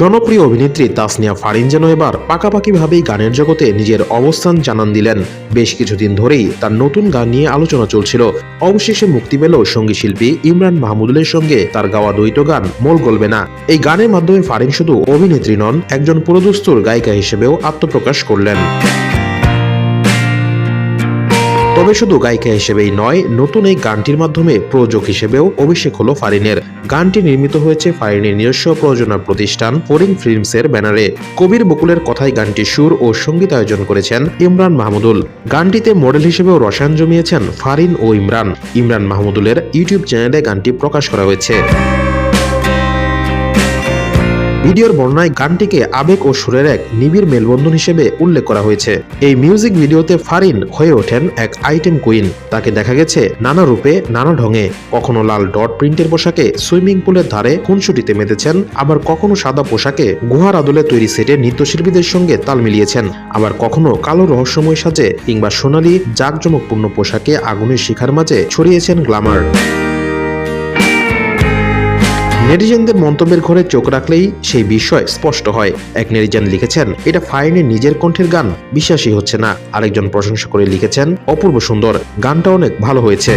জনপ্রিয় অভিনেত্রী তাসনিয়া ফারিন যেন এবার পাকাপাকিভাবেই গানের জগতে নিজের অবস্থান জানান দিলেন। বেশ কিছুদিন ধরেই তার নতুন গান নিয়ে আলোচনা চলছিল। অবশেষে মুক্তি পেল সঙ্গী শিল্পী ইমরান মাহমুদুলের সঙ্গে তার গাওয়া দ্বৈত গান মোল গলবে না। এই গানের মাধ্যমে ফারিন শুধু অভিনেত্রী নন, একজন পুরোদস্তুর গায়িকা হিসেবেও আত্মপ্রকাশ করলেন। তবে শুধু গায়িকা হিসেবেই নয়, নতুন এই গানটির মাধ্যমে প্রযোজক হিসেবেও অভিষেক হলো ফারিনের। গানটি নির্মিত হয়েছে ফারিনের নিজস্ব প্রযোজনা প্রতিষ্ঠান ফরিং ফিল্মসের ব্যানারে। কবির বকুলের কথায় গানটি সুর ও সংগীত আয়োজন করেছেন ইমরান মাহমুদুল। গানটিতে মডেল হিসেবেও রসায়ন জমিয়েছেন ফারিন ও ইমরান। ইমরান মাহমুদুলের ইউটিউব চ্যানেলে গানটি প্রকাশ করা হয়েছে। ভিডিওর বর্ণায় গানটিকে আবেগ ও সুরের এক নিবিড় মেলবন্ধন হিসেবে উল্লেখ করা হয়েছে। এই মিউজিক ভিডিওতে ফারিন হয়ে ওঠেন এক আইটেম কুইন। তাকে দেখা গেছে নানা রূপে, নানা ঢঙে। কখনো লাল ডট প্রিন্টের পোশাকে সুইমিং পুলের ধারে খুনসুটিতে মেতেছেন, আবার কখনো সাদা পোশাকে গুহার আদলে তৈরি সেটে নৃত্যশিল্পীদের সঙ্গে তাল মিলিয়েছেন। আবার কখনো কালো রহস্যময় সাজে কিংবা সোনালি জাঁকজমকপূর্ণ পোশাকে আগুনের শিখার মাঝে ছড়িয়েছেন গ্লামার নেটিজেনদের মন্তব্যের ঘরে চোখ রাখলেই সেই বিষয় স্পষ্ট হয়। এক নেটিজেন লিখেছেন, এটা ফাইনের নিজের কণ্ঠের গান, বিশ্বাসই হচ্ছে না। আরেকজন প্রশংসা করে লিখেছেন, অপূর্ব সুন্দর, গানটা অনেক ভালো হয়েছে।